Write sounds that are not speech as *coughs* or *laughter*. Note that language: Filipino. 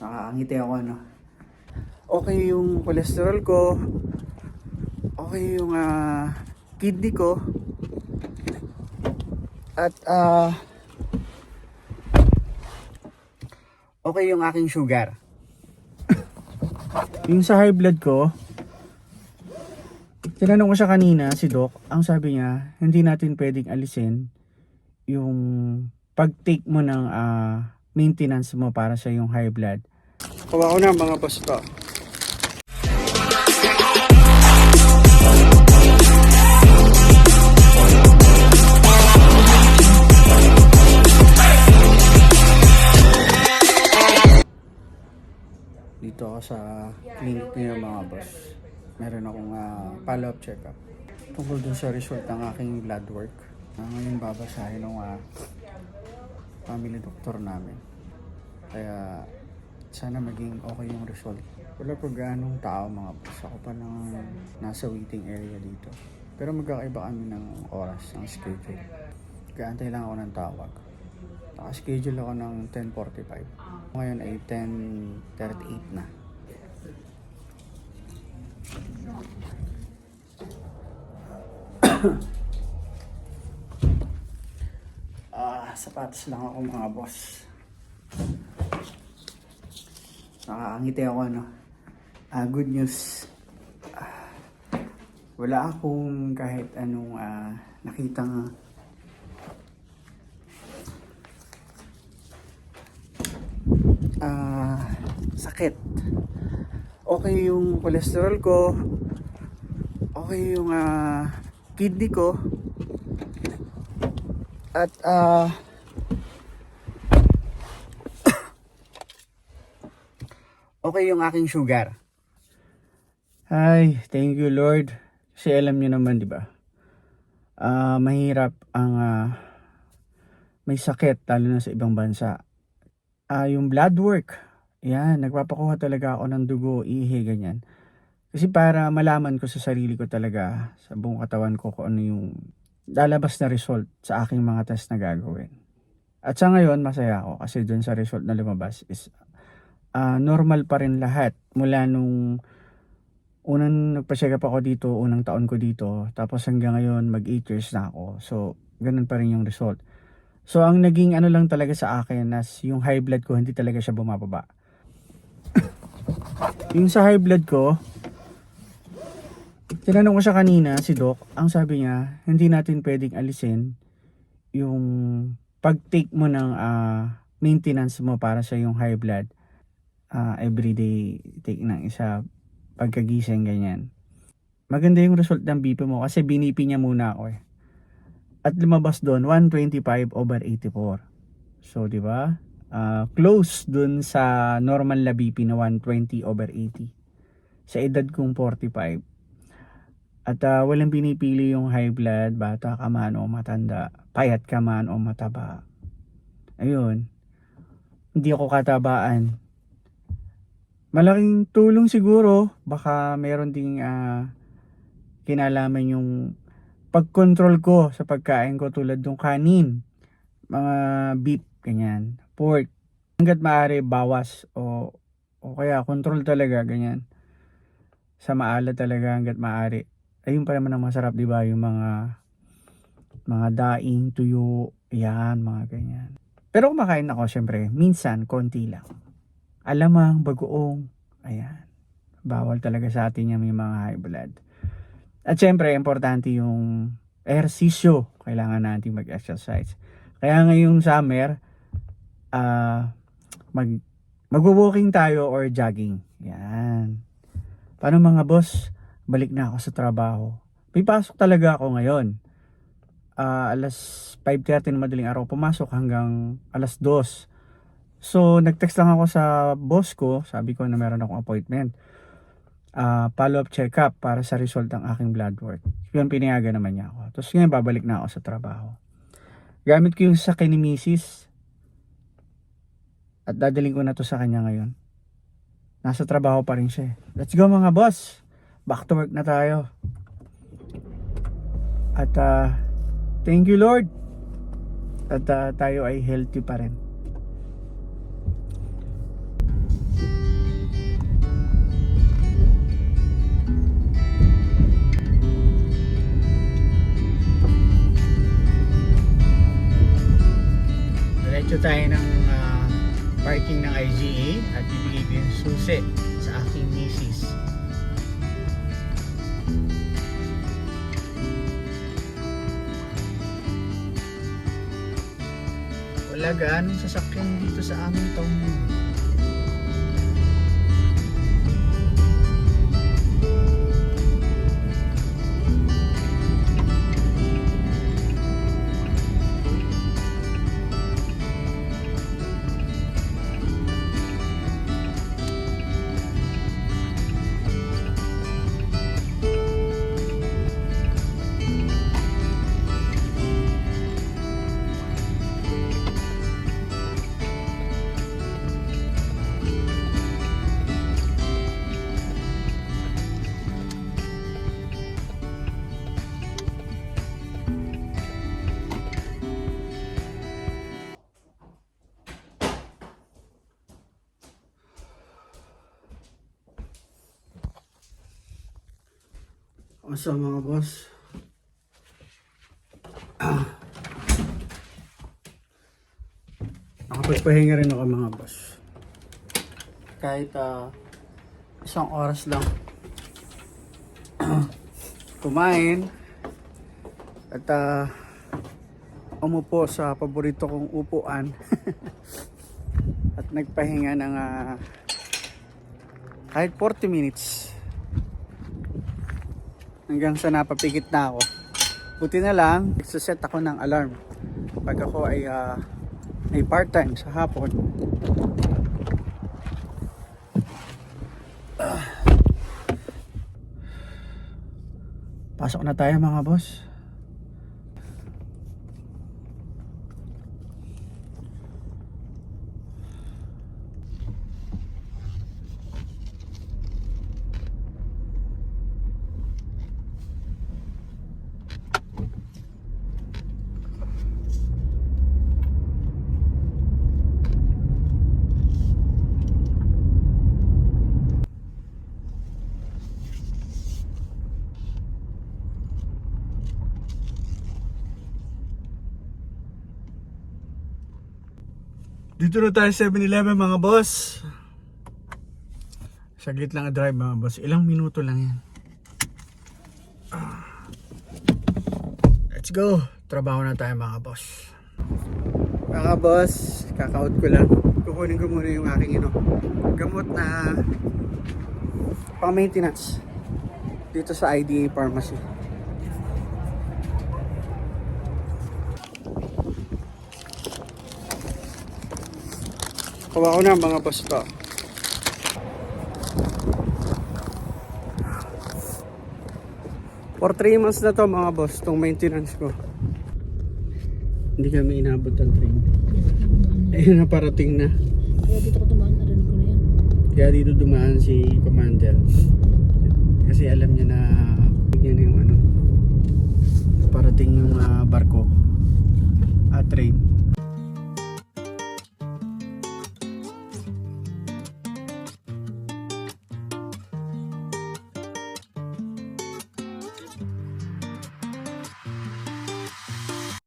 Nakakangiti ako ano. Okay yung cholesterol ko. Okay yung ah, kidney ko. At ah okay yung aking sugar. yung sa high blood ko, tinanong ko siya kanina, si Doc, ang sabi niya, hindi natin pwedeng alisin yung pag-take mo ng ah, maintenance mo para sa yung high blood. Kuha ko na mga ko. Dito ako sa clinic niya mga boss. Meron akong ah, follow-up check-up. Tungkol dun sa result ng aking blood work. Uh, ngayon babasahin ng ah, family doctor namin. Kaya sana maging okay yung result. Wala pa ganong tao mga boss. Ako pa lang nasa waiting area dito. Pero magkakaiba kami ng oras, ng schedule. Kaya antay lang ako ng tawag. Naka-schedule ako ng 10.45. Ngayon ay 10.38 na. Ah, *coughs* sapatos lang ako mga boss. Nakakangiti ako ano. Ah, good news. Ah, wala akong kahit anong ah, nakitang ah, sakit. Okay yung cholesterol ko. Okay yung ah, kidney ko. At ah *coughs* okay yung aking sugar. Ay, thank you Lord. Kasi alam niyo naman, di ba? Ah, mahirap ang ah, may sakit lalo na sa ibang bansa. Ah, yung blood work. Yan, nagpapakuha talaga ako ng dugo, ihi, ganyan. Kasi para malaman ko sa sarili ko talaga, sa buong katawan ko kung ano yung lalabas na result sa aking mga test na gagawin. At sa ngayon, masaya ako kasi dun sa result na lumabas is ah, normal pa rin lahat mula nung unang nagpa-check up ako dito, unang taon ko dito, tapos hanggang ngayon mag 8 years na ako. So, ganun pa rin yung result. So, ang naging ano lang talaga sa akin as yung high blood ko, hindi talaga siya bumababa. *coughs* yung sa high blood ko, tinanong ko siya kanina, si Doc, ang sabi niya, hindi natin pwedeng alisin yung pag-take mo ng ah, maintenance mo para sa yung high blood. ah, everyday take ng isa pagkagising ganyan. Maganda yung result ng BP mo kasi binipi niya muna ako eh. At lumabas doon 125 over 84. So, di ba? Ah, close dun sa normal na BP na 120 over 80. Sa edad kong 45. At ah, walang pinipili yung high blood, bata ka man o matanda, payat ka man o mataba. Ayun. Hindi ako katabaan. Malaking tulong siguro. Baka meron ding ah, kinalaman yung pag-control ko sa pagkain ko tulad ng kanin, mga beef, ganyan, pork. Hanggat maaari, bawas o, o kaya control talaga, ganyan. Sa maala talaga hanggat maaari. Ayun pa naman ang masarap, di ba? Yung mga mga daing, tuyo, yan, mga ganyan. Pero kumakain ako, syempre, minsan, konti lang. Alamang, bagoong, ayan. Bawal talaga sa atin yung may mga high blood. At syempre, importante yung ehersisyo. Kailangan natin mag-exercise. Kaya ngayong summer, ah mag magwo-walking tayo or jogging. Yan. Paano mga boss? Balik na ako sa trabaho. May pasok talaga ako ngayon. Ah, alas 5.30 ng madaling araw pumasok hanggang alas 2. So, nag-text lang ako sa boss ko. Sabi ko na meron akong appointment. Ah, follow-up check-up para sa result ng aking blood work. Yun, pinayagan naman niya ako. Tapos ngayon, babalik na ako sa trabaho. Gamit ko yung sa ni Mrs. At dadaling ko na to sa kanya ngayon. Nasa trabaho pa rin siya. eh. Let's go mga boss! back to work na tayo. At uh, thank you Lord. At uh, tayo ay healthy pa rin. Diretso tayo ng uh, parking ng IGA at bibigay din susi Wala gaanong sasakyan dito sa aming taon Asa mga boss? Ah. Nakapagpahinga rin ako mga boss. Kahit ah, isang oras lang. *clears throat* Kumain. At ah, umupo sa paborito kong upuan. *laughs* At nagpahinga ng ah, kahit 40 minutes hanggang sa napapikit na ako. Buti na lang, set ako ng alarm pag ako ay ah, ay part-time sa hapon. Ah. Pasok na tayo mga boss. Dito na tayo 7-Eleven mga boss. Saglit lang ang drive mga boss. Ilang minuto lang yan. Ah. Let's go. Trabaho na tayo mga boss. Mga boss, kaka-out ko lang. Kukunin ko muna yung aking ino. Gamot na pang maintenance dito sa IDA Pharmacy. Kuha ko na mga ko. For 3 months na to mga boss, itong maintenance ko. Hindi kami inabot ng train. Ayun na parating na. Kaya dito ko tumaan, narinig ko na yan. Kaya dito dumaan si Commander. Kasi alam niya na niya na yung ano parating yung ah, barko at train.